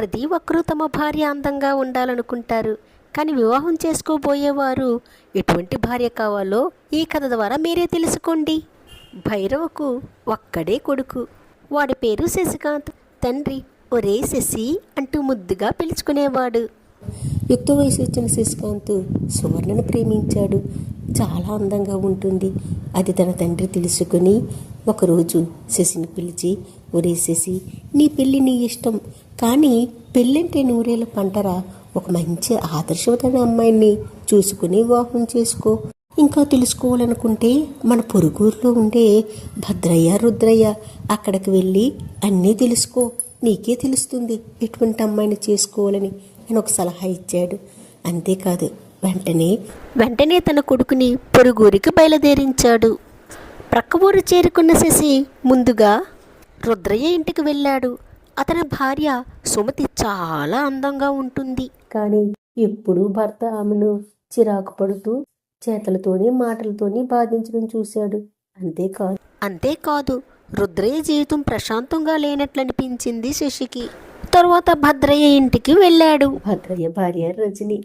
ప్రతి ఒక్కరూ తమ భార్య అందంగా ఉండాలనుకుంటారు. కానీ వివాహం చేసుకోబోయేవారు ఎటువంటి భార్య కావాలో ఈ కథ ద్వారా మీరే తెలుసుకోండి. భైరవకు ఒక్కడే కొడుకు. వాడి పేరు శశికాంత్. తండ్రి ఒరే శశి అంటూ ముద్దుగా పిలుచుకునేవాడు. యుక్త వయసు వచ్చిన శశికాంత్ సువర్ణను ప్రేమించాడు. చాలా అందంగా ఉంటుంది. అది తన తండ్రి తెలుసుకుని ఒకరోజు శశిని పిలిచి ఒరే శశి నీ పెళ్ళి నీ ఇష్టం. కానీ పెళ్ళంటే నూరేళ్ళ పంటరా. ఒక మంచి ఆదర్శవతమైన అమ్మాయిని చూసుకుని వివాహం చేసుకో. ఇంకా తెలుసుకోవాలనుకుంటే మన పొరుగురులో ఉండే భద్రయ్య రుద్రయ్య అక్కడికి వెళ్ళి అన్నీ తెలుసుకో. నీకే తెలుస్తుంది ఎటువంటి అమ్మాయిని చేసుకోవాలని. అని ఒక సలహా ఇచ్చాడు. అంతేకాదు వెంటనే వెంటనే తన కొడుకుని పొరుగురికి బయలుదేరించాడు. ప్రక్క ఊరు చేరుకున్న శశి ముందుగా రుద్రయ్య ఇంటికి వెళ్ళాడు. అతని భార్య సుమతి చాలా అందంగా ఉంటుంది. కానీ ఎప్పుడూ భర్త ఆమెను చిరాకు పడుతూ చేతలతోని మాటలతోని బాధించడం చూశాడు. అంతేకాదు అంతేకాదు రుద్రయ్య జీవితం ప్రశాంతంగా లేనట్లు అనిపించింది శశికి. తరువాత భద్రయ్య ఇంటికి వెళ్ళాడు. భద్రయ్య భార్య రజని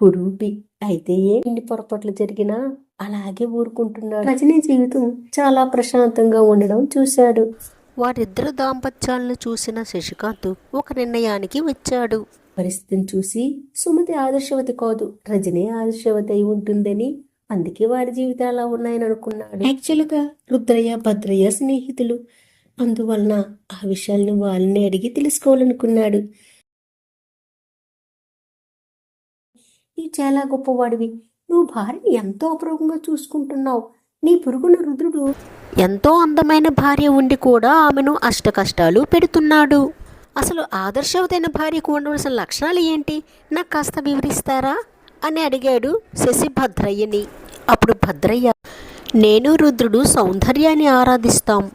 కురూపి. అయితే ఏ ఇన్ని పొరపాట్లు జరిగినా అలాగే ఊరుకుంటున్నాడు. రజనీ జీవితం చాలా ప్రశాంతంగా ఉండడం చూశాడు. వారిద్దరు దాంపత్యాలను చూసిన శశికాంత్ ఒక నిర్ణయానికి వచ్చాడు. పరిస్థితిని చూసి సుమతి ఆదర్శవతి కాదు రజనీ ఆదర్శవతి అయి ఉంటుందని అందుకే వారి జీవితాలు అలా ఉన్నాయని అనుకున్నాడు. యాక్చువల్గా రుద్రయ్య భద్రయ్య స్నేహితులు. అందువలన ఆ విషయాలను వాళ్ళని అడిగి తెలుసుకోవాలనుకున్నాడు. నీవు చాలా గొప్పవాడివి. నువ్వు భార్యని ఎంతో అపరూపంగా చూసుకుంటున్నావు. నీ పురుగుల రుద్రుడు ఎంతో అందమైన భార్య ఉండి కూడా ఆమెను అష్ట కష్టాలు పెడుతున్నాడు. అసలు ఆదర్శవతైన భార్యకు ఉండవలసిన లక్షణాలు ఏంటి? నాకు కాస్త వివరిస్తారా? అని అడిగాడు శశి భద్రయ్యని. అప్పుడు భద్రయ్య నేను రుద్రుడు సౌందర్యాన్ని ఆరాధిస్తాం.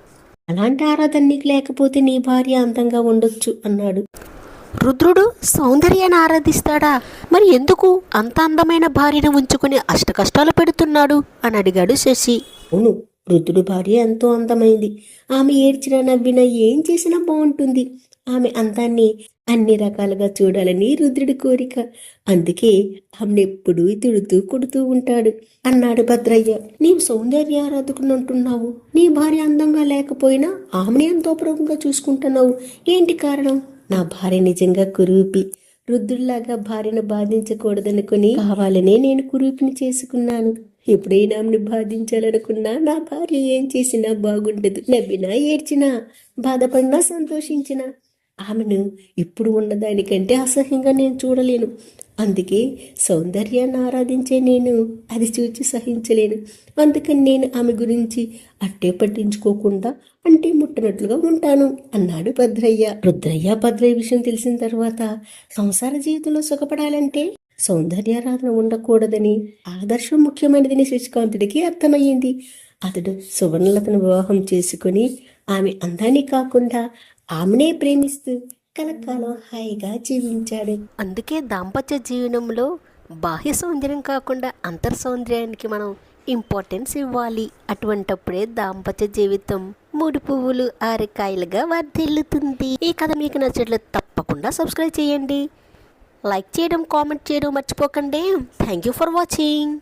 అలాంటి ఆరాధన నీకు లేకపోతే నీ భార్య అందంగా ఉండొచ్చు అన్నాడు. రుద్రుడు సౌందర్యాన్ని ఆరాధిస్తాడా? మరి ఎందుకు అంత అందమైన భార్యను ఉంచుకుని అష్ట కష్టాలు పెడుతున్నాడు? అని అడిగాడు శశి. అవును రుద్రుడు భార్య ఎంతో అందమైంది. ఆమె ఏడ్చినా నవ్వినా ఏం చేసినా బాగుంటుంది. ఆమె అందాన్ని అన్ని రకాలుగా చూడాలని రుద్రుడి కోరిక. అందుకే ఆమె ఎప్పుడూ తిడుతూ కొడుతూ ఉంటాడు. అన్నాడు భద్రయ్య నీవు సౌందర్య ఆరాధకునంటున్నావు. నీ భార్య అందంగా లేకపోయినా ఆమెని ఎంతో ప్రోగంగా చూసుకుంటున్నావు. ఏంటి కారణం? నా భార్య నిజంగా కురూపి. వృద్ధుల్లాగా భార్యను బాధించకూడదనుకుని కావాలనే నేను కురూపిని చేసుకున్నాను. ఎప్పుడైనా ఆమెను బాధించాలనుకున్నా నా భార్య ఏం చేసినా బాగుండదు. నవ్వినా ఏడ్చినా బాధపడినా సంతోషించినా. ఆమెను ఇప్పుడు ఉన్నదానికంటే అసహ్యంగా నేను చూడలేను. అందుకే సౌందర్యాన్ని ఆరాధించే నేను అది చూచి సహించలేను. అందుకని నేను ఆమె గురించి అట్టే పట్టించుకోకుండా అంటే ముట్టనట్లుగా ఉంటాను అన్నాడు భద్రయ్య. రుద్రయ్య భద్రయ్య విషయం తెలిసిన తర్వాత సంసార జీవితంలో సుఖపడాలంటే సౌందర్యారాధన ఉండకూడదని ఆదర్శం ముఖ్యమైనదని శశికాంతుడికి అర్థమయ్యింది. అతడు సువర్ణలతను వివాహం చేసుకుని ఆమె అందాన్ని కాకుండా ఆమెనే ప్రేమిస్తూ కలకాలం హాయిగా జీవించాడు. అందుకే దాంపత్య జీవనంలో బాహ్య సౌందర్యం కాకుండా అంతర్ సౌందర్యానికి మనం ఇంపార్టెన్స్ ఇవ్వాలి. అటువంటప్పుడే దాంపత్య జీవితం మూడు పువ్వులు ఆరికాయలుగా వర్ధిల్లుతుంది. ఈ కథ మీకు నచ్చట్లు తప్పకుండా సబ్స్క్రైబ్ చేయండి. లైక్ చేయడం కామెంట్ చేయడం మర్చిపోకండి. Thank you for watching